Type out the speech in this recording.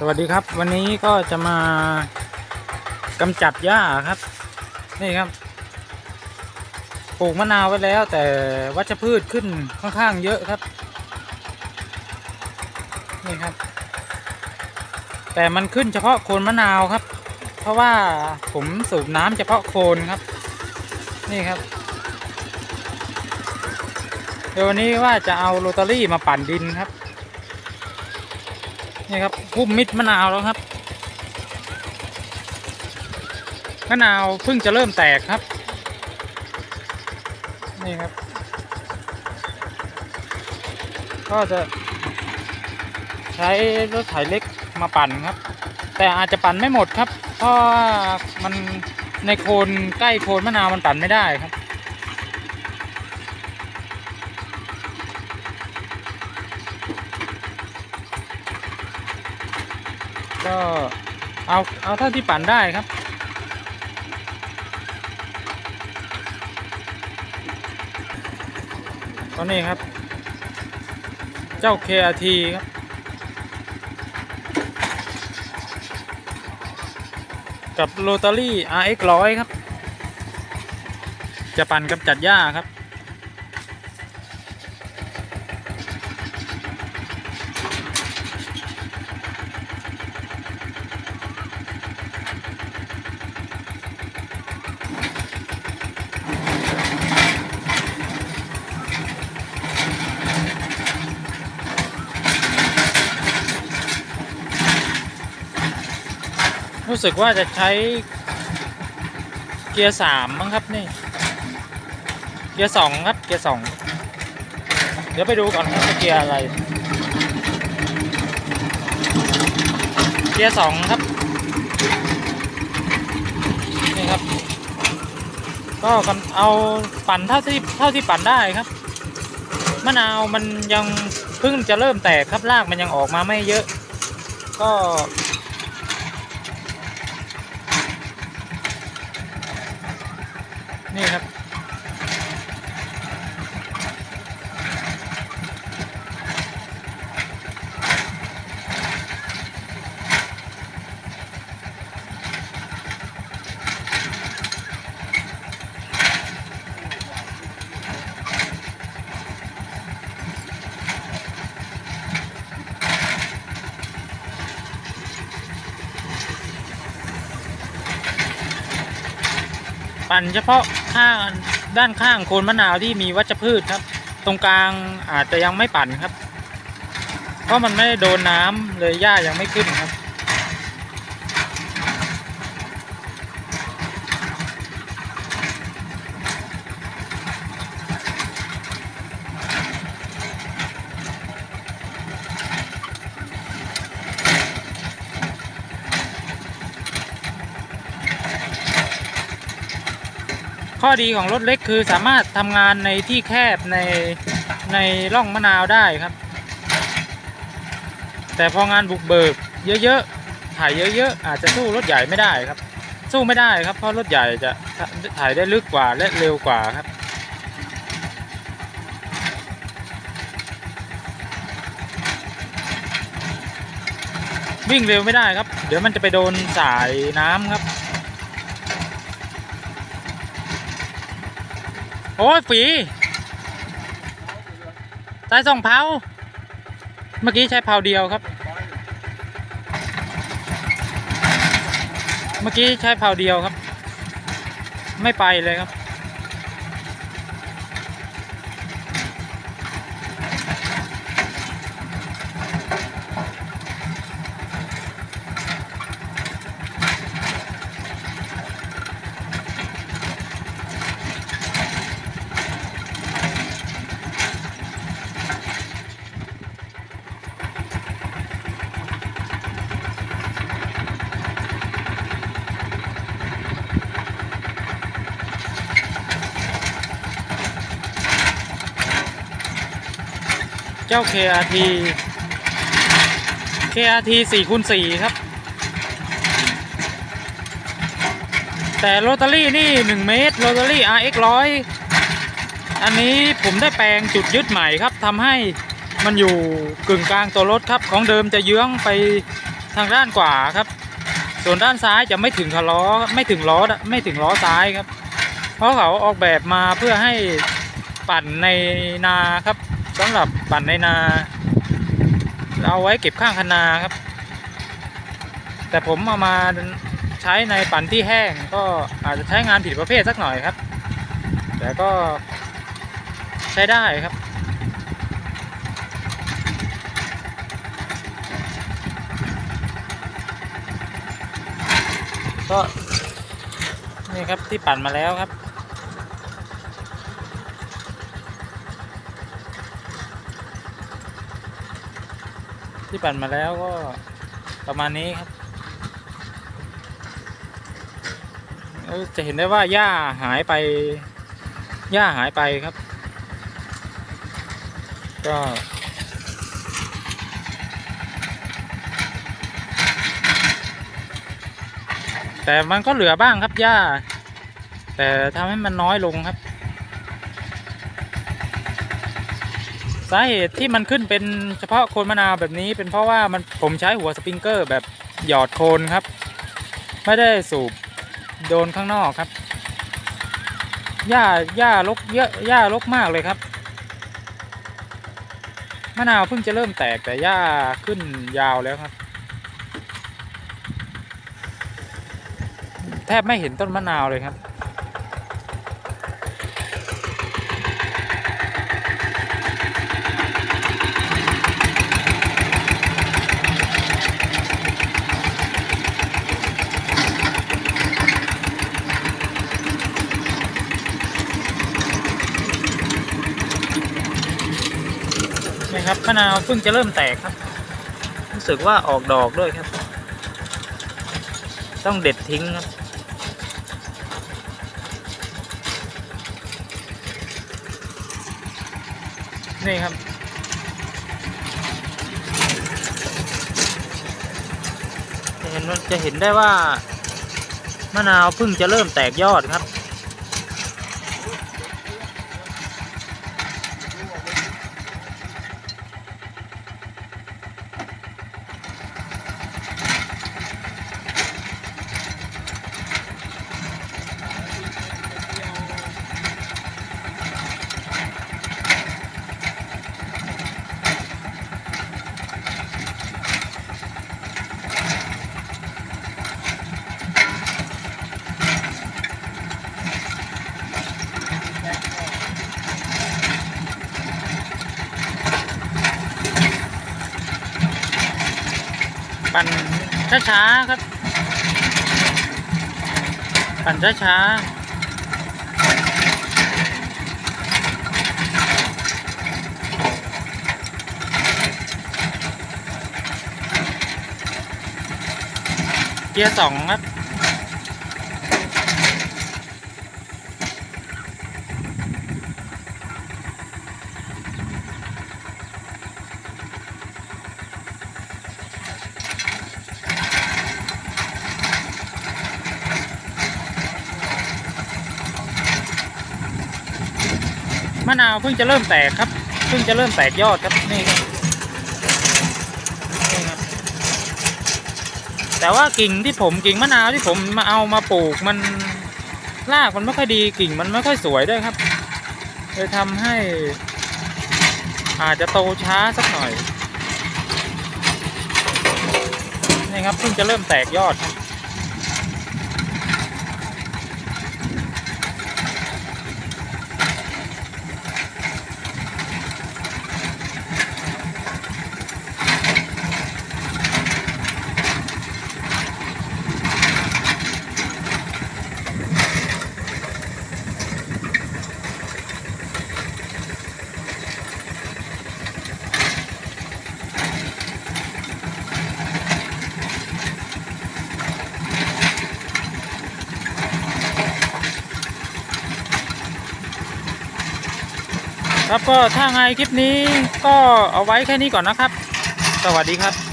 สวัสดีครับ วันนี้ก็จะมากำจัดหญ้าครับ นี่ครับปลูกมะนาวไว้แล้ว แต่วัชพืชขึ้นค่อนข้างเยอะครับ นี่ครับ แต่มันขึ้นเฉพาะโคนมะนาวครับ เพราะว่าผมสูบน้ำเฉพาะโคนครับ นี่ครับเดี๋ยววันนี้ว่าจะเอาโรตารี่มาปั่นดินครับ นี่ครับพุ่มมิดมะนาวแล้วครับมะนาวเพิ่งจะเริ่มแตกครับ นี่ครับ ก็จะ ใช้รถไถเล็กมาปั่นครับ แต่อาจจะปั่นไม่หมดครับ เพราะมันในโคนใกล้โคนมะนาวมันปั่นไม่ได้ครับ ก็เอาเอาเท่าที่ปั่นได้ครับ ตอนนี้ครับ เจ้า KRT ครับ กับโรตารี่ RX 100 ครับ จะปั่นกับจัดหญ้าครับ สึกว่าจะใช้เกียร์สามมั้งครับนี่ เกียร์สองครับ เกียร์สองเดี๋ยวไปดูก่อนว่าเกียร์อะไร เกียร์สองครับ นี่ครับ ก็กำเอาปั่นเท่าที่เท่าที่ปั่นได้ครับมะนาวมันยังเพิ่งจะเริ่มแตกครับรากมันยังออกมาไม่เยอะ ก็ นี่ครับ ปั่นเฉพาะ ข้างด้านข้างโคนมะนาวที่มีวัชพืชครับ ตรงกลางอาจจะยังไม่ปั่นครับ เพราะมันไม่ได้โดนน้ำเลยหญ้ายังไม่ขึ้นครับ ข้อดีของรถเล็กคือสามารถทำงานในที่แคบในในร่องมะนาวได้ครับ แต่พองานบุกเบิก เยอะๆถ่ายเยอะๆอาจจะสู้รถใหญ่ไม่ได้ครับ สู้ไม่ได้ครับเพราะรถใหญ่จะถ่ายได้ลึกกว่าและเร็วกว่าครับวิ่งเร็วไม่ได้ครับ เดี๋ยวมันจะไปโดนสายน้ำครับ โอ้ยฝีใช้สองเผาเมื่อกี้ใช้เผาเดียวครับ เมื่อกี้ใช้เผาเดียวครับ ไม่ไปเลยครับ เจ้า KRT KRT 4คูณ4ครับ แต่โรตารี่นี่ 1 เมตรโรตารี่ RX 100 อันนี้ผมได้แปลงจุดยึดใหม่ครับทำให้มันอยู่กึ่งกลางตัวรถครับ ของเดิมจะเยื้องไปทางด้านขวาครับ ส่วนด้านซ้ายจะไม่ถึงคล้อไม่ถึงล้อไม่ถึงล้อซ้ายครับ เพราะเขาออกแบบมาเพื่อให้ปั่นในนาครับ สำหรับปั่นในนาเอาไว้เก็บข้างคันนาครับ แต่ผมเอามาใช้ในปั่นที่แห้งก็อาจจะใช้งานผิดประเภทสักหน่อยครับ แต่ก็ใช้ได้ครับก็นี่ครับที่ปั่นมาแล้วครับ ที่ปั่นมาแล้วก็ประมาณนี้ครับจะเห็นได้ว่าหญ้าหายไปหญ้าหายไปครับ ก็แต่มันก็เหลือบ้างครับหญ้า แต่ทำให้มันน้อยลงครับ สาเหตุที่มันขึ้นเป็นเฉพาะโคนมะนาวแบบนี้ เป็นเพราะว่ามันผมใช้หัวสปริงเกอร์แบบหยอดโคนครับ ไม่ได้สูบโดนข้างนอกครับหญ้าหญ้ารกเยอะหญ้ารกมากเลยครับมะนาวเพิ่งจะเริ่มแตกแต่หญ้าขึ้นยาวแล้วครับ แทบไม่เห็นต้นมะนาวเลยครับ ครับมะนาวเพิ่งจะเริ่มแตกครับ รู้สึกว่าออกดอกด้วยครับ ต้องเด็ดทิ้งครับนี่ครับ จะเห็นว่าจะเห็นได้ว่ามะนาวเพิ่งจะเริ่มแตกยอดครับ ปั่นช้าๆครับ ปั่นช้าๆเกียร์สองครับ มะนาวเพิ่งจะเริ่มแตกครับ เพิ่งจะเริ่มแตกยอดครับนี่ครับนี่ครับ แต่ว่ากิ่งที่ผมกิ่งมะนาวที่ผมมาเอามาปลูกมันรากมันไม่ค่อยดีกิ่งมันไม่ค่อยสวยด้วยครับเลยทำให้ อาจจะโตช้าสักหน่อยนี่ครับเพิ่งจะเริ่มแตกยอดครับ ครับก็ถ้าไงคลิปนี้ก็เอาไว้แค่นี้ก่อนนะครับ สวัสดีครับ